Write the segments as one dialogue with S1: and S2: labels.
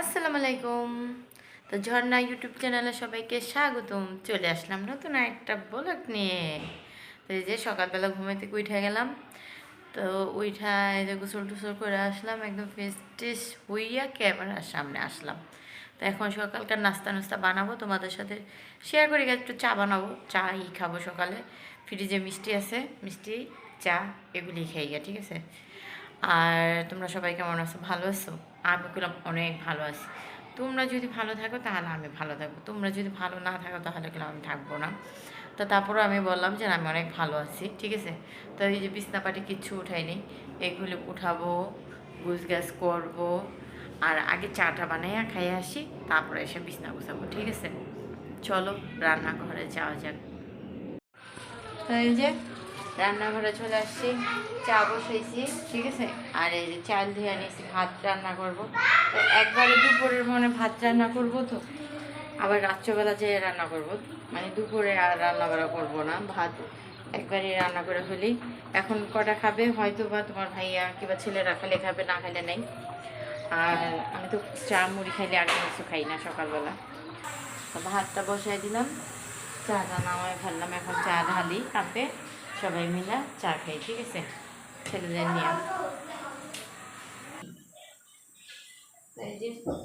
S1: আসসালামু আলাইকুম। তো ঝর্ণা ইউটিউব চ্যানেলে সবাইকে স্বাগতম। চলে আসলাম নতুন একটা ব্লগ নিয়ে। তো এই যে সকালবেলা ঘুমে থেকে উঠে গেলাম। তো উঠা এই যে গোসল টুসল করে আসলাম, একদম ফেস টেস হইয়া ক্যামেরার সামনে আসলাম। তো এখন সকালকার নাস্তা নাস্তা বানাবো, তোমাদের সাথে শেয়ার করি, একটু চা বানাবো। চা ই খাব সকালে। ফ্রিজে মিষ্টি আছে, মিষ্টি, চা, এগুলি খাইয়া, ঠিক আছে? আর তোমরা সবাই কেমন আছো? ভালো আছো? আমি করলাম অনেক ভালো আছি। তোমরা যদি ভালো থাকো তাহলে আমি ভালো থাকব। তোমরা যদি ভালো না থাকো তাহলে কিন্তু আমি থাকব না। তো তারপরও আমি বললাম যে, আমি অনেক ভালো আছি। ঠিক আছে? তো এই যে বিছনাপাটি কিচ্ছু উঠাইনি এগুলো উঠাবো, গুছ গ্যাস করব, আর আগে চাটা বানাইয়া খাইয়ে আসি, তারপরে এসে বিছনা গুছাবো। ঠিক আছে? চলো, রান্নাঘরে যাওয়া যাক। এই যে রান্নাঘরে চলে আসছি, চা বসাইছি ঠিক আছে? আর এই যে চাল ধুয়ে নিয়েছি ভাত রান্না করব। তো একবারে দুপুরের মনে ভাত রান্না করব তো। আবার রাত্রেবেলা যেয়ে রান্না করব। মানে দুপুরে আর রান্না করা করব না, ভাত একবারে রান্না করে ফেলি। এখন কটা খাবে? হয়তো বা তোমার ভাইয়া কিংবা ছেলেরা খালে খাবে, না খাইলে নেই। আর আমি তো চা, মুড়ি খাইলে আর কিছু খাই না সকালবেলা। ভাতটা বসাই দিলাম চা চাটা নামাই ফেললাম, এখন চা ঢালি কাপে সবাই মিলে চা খাই, ঠিক আছে? ছেলেদের নিয়ে।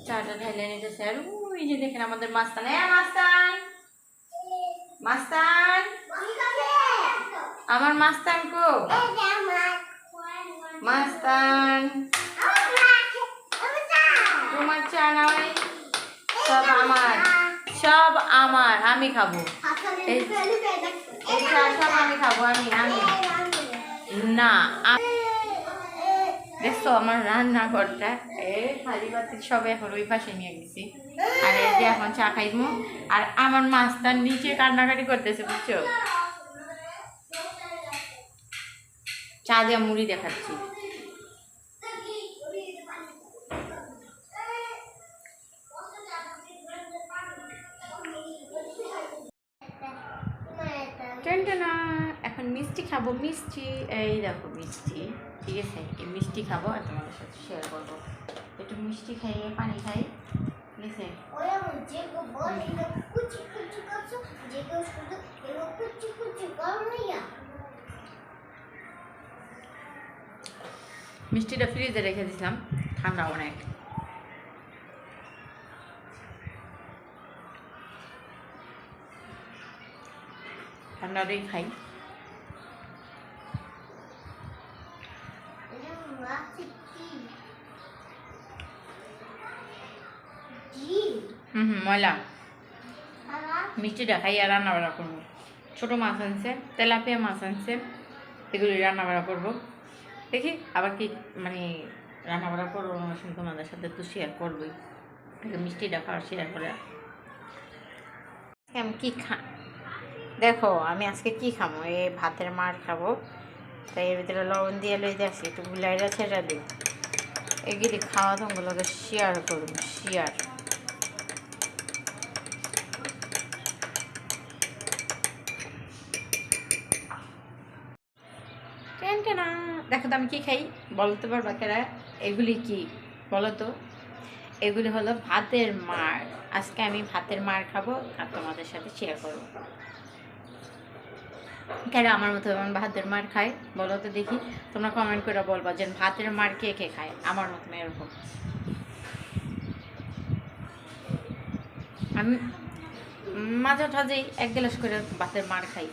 S1: চাটা আমাদের মাস্তান। মাস্তান! মাস্তান! আমার মাস্তান কো মাস্তান! তোমার চা নাই? সব আমার। সব আমার আমি খাব। এই এই সব আমি খাব আমি আমি। না দেখছ আমার রান্নাঘরটা? এ খালি বাতি সব এখন ওই পাশে নিয়ে গেছি। আর এই যে এখন চা খাইবো আর আমার মাস্টার নিচে কান্নাকাটি করতেছে বুঝছ? চা দিয়ে মুড়ি দেখাচ্ছি। টেনটেনা এখন মিষ্টি খাব মিষ্টি এই দেখো মিষ্টি ঠিক আছে? এই মিষ্টি খাব আর তোমাদের সাথে শেয়ার করব। একটু মিষ্টি খাইয়ে পানি খাই ঠিক আছে? মিষ্টিটা ফ্রিজে রেখে দিয়েছিলাম ঠান্ডা অনেক। ঠান্ডাটাই খাই। হুম হুম ময়লা। মিষ্টিটা খাই আর রান্না বান্না করব। ছোটো মাছ আনছে, তেলাপিয়া মাছ আনছে এগুলি রান্না বান্না করব। দেখি আবার কি মানে রান্না বান্না করব, আমার তোমাদের সাথে তো শেয়ার করবোই। মিষ্টিটা খাওয়া শেয়ার করে। আমি কি খা দেখো, আমি আজকে কি খাব? এই ভাতের মার খাব। তাই এর ভিতরে লবণ দিয়ে লই দিয়েছি একটু গুলাইরা ছেড়ে দিই। এগুলি খাওয়া তোমাগুলোকে শেয়ার করুন শেয়ার দেখো তো আমি কী খাই? বলতে পারবা কেরা? এগুলি কি? বলো তো। এগুলি হলো ভাতের মার। আজকে আমি ভাতের মার খাব আর তোমাদের সাথে শেয়ার করব। কেন আমার মতো এমন ভাতের মার খায়? বলো তো দেখি। তোমরা কমেন্ট করে বলবা যে ভাতের মার কে কে খায়? আমার মতো এরকম। আমি মাঝে টাঝেই এক গ্লাস করে ভাতের মার খাই।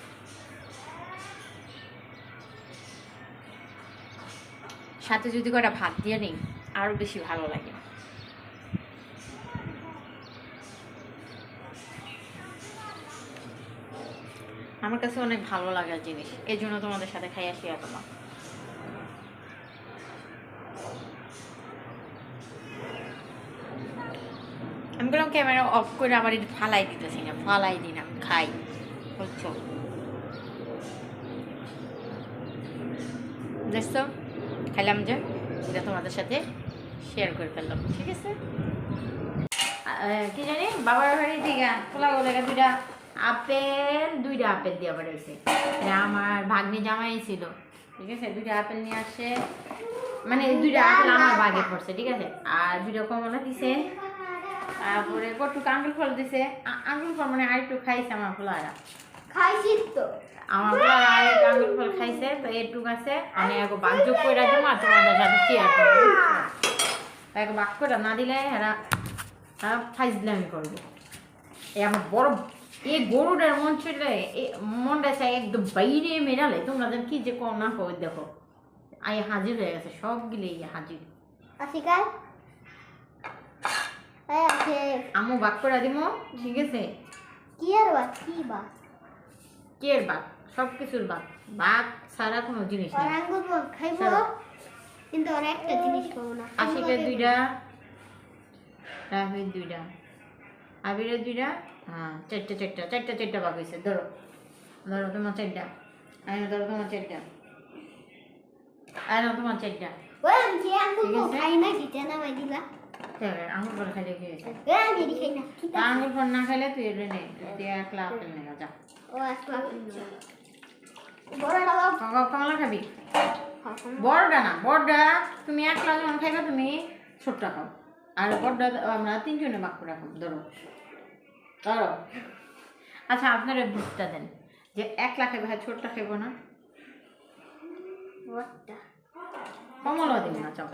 S1: সাথে যদি কটা ভাত দিয়ে নিই আরও বেশি ভালো লাগে। আমার কাছে অনেক ভালো লাগার জিনিস। এই জন্য তোমাদের সাথে খাইয়া শেয়ার করলাম আমি বললাম ক্যামেরা অফ করে আবার একটু ফালাই দিতেছি না, ফালাই না, খাই, বুঝছ? দেখছ? খাইলাম যে, এটা তোমাদের সাথে শেয়ার করে ফেললাম, ঠিক আছে? কি জানি? বাবার বাড়ি থেকে খোলা গেলে দুইটা আপেল দুইটা আপেল দিয়ে আবার হয়েছে। আমার ভাগ্নি জামাই ছিল। ঠিক আছে? দুইটা আপেল নিয়ে আসে। মানে দুইটা আপেল আমার বাগে পড়ছে ঠিক আছে? আর দুইটা কমলা দিছে। তারপরে কটুক আঙ্গুল ফল দিছে। আঙ্গুল ফল মানে আরেকটু খাইছে আমার পোলারা
S2: খাইছি তো।
S1: আমার পোলারা আরেক আঙ্গুল ফল খাইছে তো এটুক আছে। আমি এক বাগযোগ করে দিব আর তোমাদের সাথে শেয়ার করব এক বাক করে না দিলে এরা ফাইজলামি করব। এই আমার বড় এই গরুটার মন ছিল মনটা চাই একদম বাইরে মেরালে। তোমরা কি যে কম না কই দেখো। আই হাজির হয়ে গেছে সবগুলি হাজির।
S2: আশিকার? আছে
S1: আমু বাক করে দিব ঠিক আছে?
S2: কি আর বা কি বা
S1: কের বাক? সব কিছুর বাক। বাক ছাড়া কোনো জিনিস
S2: খাইবো কিন্তু ওর একটা জিনিস খাব না।
S1: আশিকে দুইটা রাফির দুইটা। আবিরের দুইটা হ্যাঁ চারটা চারটা চারটা চারটা বাক হয়েছে ধরো ধরো তোমার চারটা আইনো ধরো তোমার চারটা আইনো তোমার চারটা আঙুল
S2: না
S1: খাইলে তুই নে তুই একলা আপেল নে যা
S2: ও একটা বড় লাগাও
S1: ক- কমলা খাবি বড়টা না বড়টা তুমি একলা যখন খাইবে তুমি ছোটটা খাও আর বড়টা আমরা তিনজনে বাক করে খাব ধরো ধরো আচ্ছা আপনারা বুঝটা দেন। যে একলা খাইবে হ্যাঁ ছোটটা খাইবো না। কমলা দিব না চাও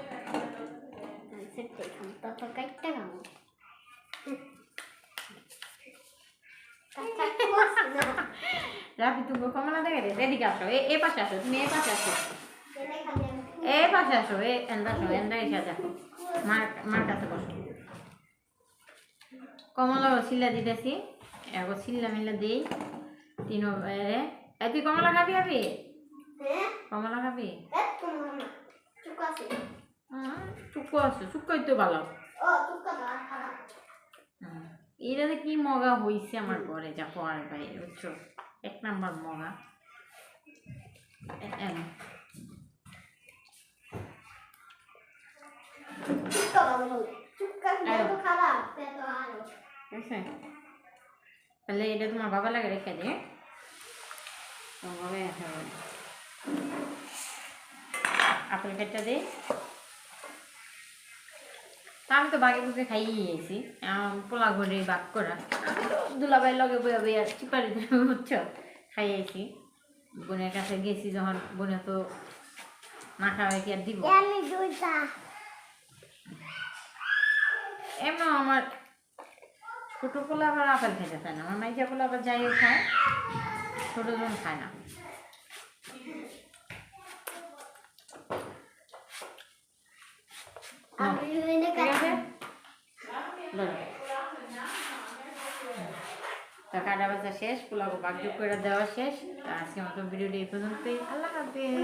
S1: রাফি তুমি কমলা দেখে দে। এদিকে আসো। এ এ পাশে আসো। তুমি এ পাশে আসো। এ পাশে আসো। এ এন্দা আসো। এন্দা এসে দেখো মার মার কাছে বসো। কমলা শিলা দিতেছি। এগো শিল্লা মিল্লা দিই তিন এ তুই কমলা খাবি খাবি
S2: হ্যাঁ।
S1: কমলা খাবি?
S2: চুপ আছে।
S1: চুক্কোই তো ভালো। এটাতে কি মগা হইছে আমার ঘরে যা পড়ার বাইরে বুঝছ? এক নাম্বার মগা এ- এনো।
S2: চুপ কথা বলো চুপ কথা
S1: আরও।
S2: তো খারাপ পেট আরও
S1: ঠিক আছে তাহলে এটা তোমার বাবা লাগে রেখে দে। তোমার আপেল কেটটা দে। তা আমি তো বাগে বুকে খাইয়ে গেছি পোলা ঘরে বাগ করা। আমি তো দুলাবাই লগে বইয়া বইয়া চিপারি বুঝছ খাইয়েছি বোনের কাছে গেছি যখন বোনে তো না খাওয়াই কি আর দিব। এমন আমার ছোটো পোলা আবার আপেল খেতে চায় না। আমার মাইজা পোলা আবার যাই খায়। ছোটো জন খায় না।
S2: কাটা
S1: ধরো। তো কাটা বাজা শেষ পোলাও বাগযোগ করে দেওয়া শেষ। তো আজকে মতো ভিডিওটি এই পর্যন্তই। আল্লাহ হাফেজ।